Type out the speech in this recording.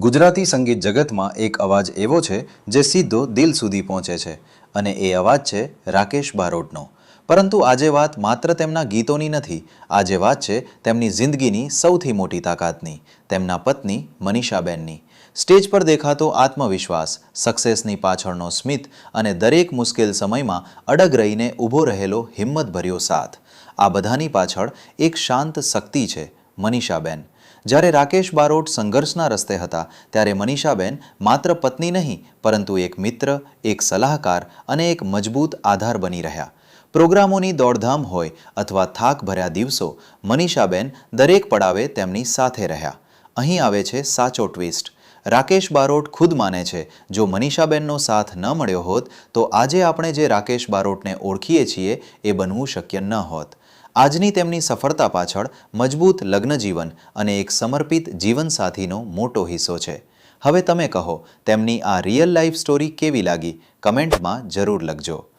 ગુજરાતી સંગીત જગતમાં એક અવાજ એવો છે જે સીધો દિલ સુધી પહોંચે છે અને એ અવાજ છે રાકેશ બારોટનો. પરંતુ આજે વાત માત્ર તેમના ગીતોની નથી, આજે વાત છે તેમની જિંદગીની સૌથી મોટી તાકાતની, તેમના પત્ની મનીષાબેનની. સ્ટેજ પર દેખાતો આત્મવિશ્વાસ સક્સેસની પાછળનો સ્મિત અને દરેક મુશ્કેલ સમયમાં અડગ રહીને ઊભો રહેલો હિંમતભર્યો સાથ. આ બધાની પાછળ એક શાંત શક્તિ છે મનીષાબેન. જ્યારે રાકેશ બારોટ સંઘર્ષના રસ્તે હતા, ત્યારે મનીષાબેન માત્ર પત્ની નહીં, પરંતુ એક મિત્ર, એક સલાહકાર અને એક મજબૂત આધાર બની રહ્યા. પ્રોગ્રામોની દોડધામ હોય અથવા થાક ભર્યા દિવસો, મનીષાબેન દરેક પડાવે તેમની સાથે રહ્યા. અહીં આવે છે સાચો ટ્વિસ્ટ. રાકેશ બારોટ ખુદ માને છે, જો મનીષાબેનનો સાથ ન મળ્યો હોત, તો આજે આપણે જે રાકેશ બારોટને ઓળખીએ છીએ, એ બનવું શક્ય ન હોત. આજની તેમની સફળતા પાછળ મજબૂત લગ્નજીવન અને એક સમર્પિત જીવનસાથીનો મોટો હિસ્સો છે. હવે તમે કહો, તેમની આ રિયલ લાઈફ સ્ટોરી કેવી લાગી? કમેન્ટમાં જરૂર લખજો.